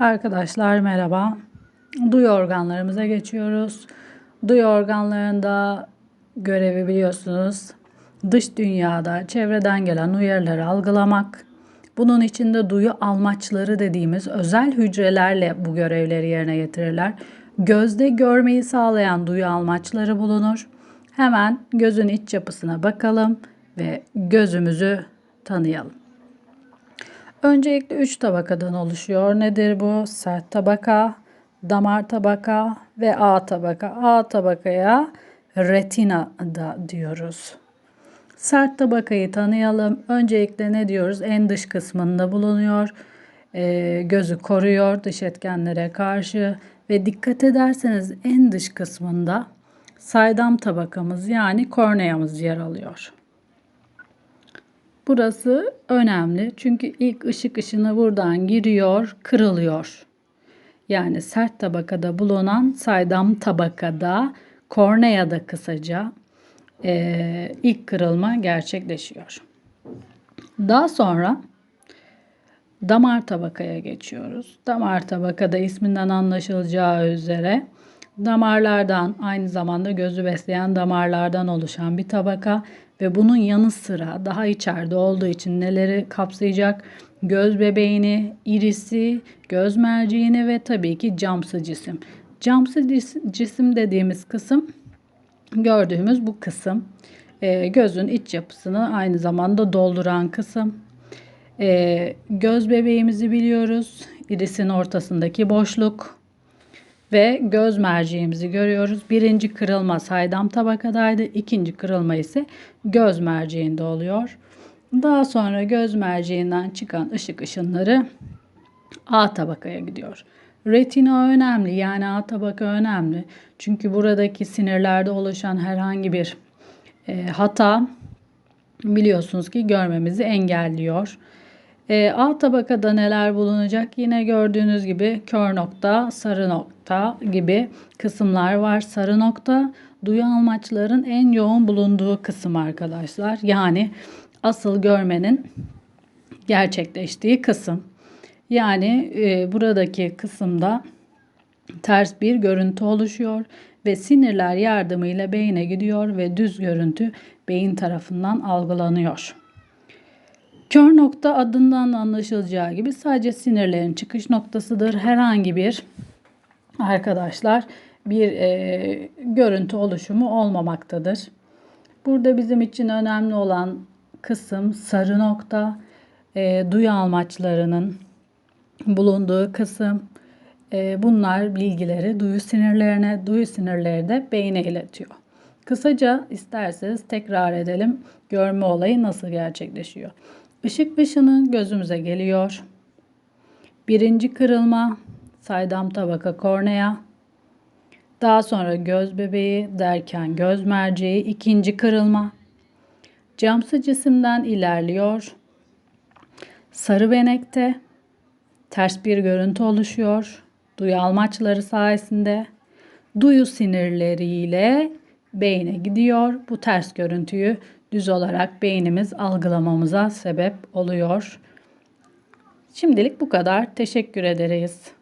Arkadaşlar merhaba. Duyu organlarımıza geçiyoruz. Duyu organlarında görevi biliyorsunuz. Dış dünyada çevreden gelen uyarıları algılamak. Bunun içinde duyu almaçları dediğimiz özel hücrelerle bu görevleri yerine getirirler. Gözde görmeyi sağlayan duyu almaçları bulunur. Hemen gözün iç yapısına bakalım ve gözümüzü tanıyalım. Öncelikle üç tabakadan oluşuyor. Nedir bu? Sert tabaka, damar tabaka ve A tabaka. A tabakaya retina da diyoruz. Sert tabakayı tanıyalım. Öncelikle ne diyoruz? En dış kısmında bulunuyor. E, gözü koruyor dış etkenlere karşı ve dikkat ederseniz en dış kısmında saydam tabakamız yani korneamız yer alıyor. Burası önemli çünkü ilk ışık ışını buradan giriyor, kırılıyor. Yani sert tabakada bulunan saydam tabakada, korneada kısaca e, ilk kırılma gerçekleşiyor. Daha sonra damar tabakaya geçiyoruz. Damar tabakada isminden anlaşılacağı üzere damarlardan aynı zamanda gözü besleyen damarlardan oluşan bir tabaka ve bunun yanı sıra daha içeride olduğu için neleri kapsayacak? Göz bebeğini, irisi, göz merceğini ve tabii ki camsı cisim. Camsı cisim dediğimiz kısım gördüğümüz bu kısım. E, gözün iç yapısını aynı zamanda dolduran kısım. E, göz bebeğimizi biliyoruz. İrisin ortasındaki boşluk ve göz merceğimizi görüyoruz. Birinci kırılma saydam tabakadaydı. İkinci kırılma ise göz merceğinde oluyor. Daha sonra göz merceğinden çıkan ışık ışınları A tabakaya gidiyor. Retina önemli yani A tabaka önemli. Çünkü buradaki sinirlerde oluşan herhangi bir e, hata biliyorsunuz ki görmemizi engelliyor. E, alt tabakada neler bulunacak? Yine gördüğünüz gibi kör nokta, sarı nokta gibi kısımlar var. Sarı nokta duyu almaçların en yoğun bulunduğu kısım arkadaşlar. Yani asıl görmenin gerçekleştiği kısım. Yani e, buradaki kısımda ters bir görüntü oluşuyor ve sinirler yardımıyla beyine gidiyor ve düz görüntü beyin tarafından algılanıyor. Kör nokta adından anlaşılacağı gibi sadece sinirlerin çıkış noktasıdır. Herhangi bir arkadaşlar bir e, görüntü oluşumu olmamaktadır. Burada bizim için önemli olan kısım sarı nokta, e, duyu almaçlarının bulunduğu kısım. E, bunlar bilgileri duyu sinirlerine, duyu sinirleri de beyne iletiyor. Kısaca isterseniz tekrar edelim görme olayı nasıl gerçekleşiyor. Işık ışını gözümüze geliyor. Birinci kırılma saydam tabaka kornea. Daha sonra göz bebeği derken göz merceği ikinci kırılma. Camsı cisimden ilerliyor. Sarı benekte ters bir görüntü oluşuyor. Duyu almaçları sayesinde duyu sinirleriyle beyne gidiyor. Bu ters görüntüyü düz olarak beynimiz algılamamıza sebep oluyor. Şimdilik bu kadar. Teşekkür ederiz.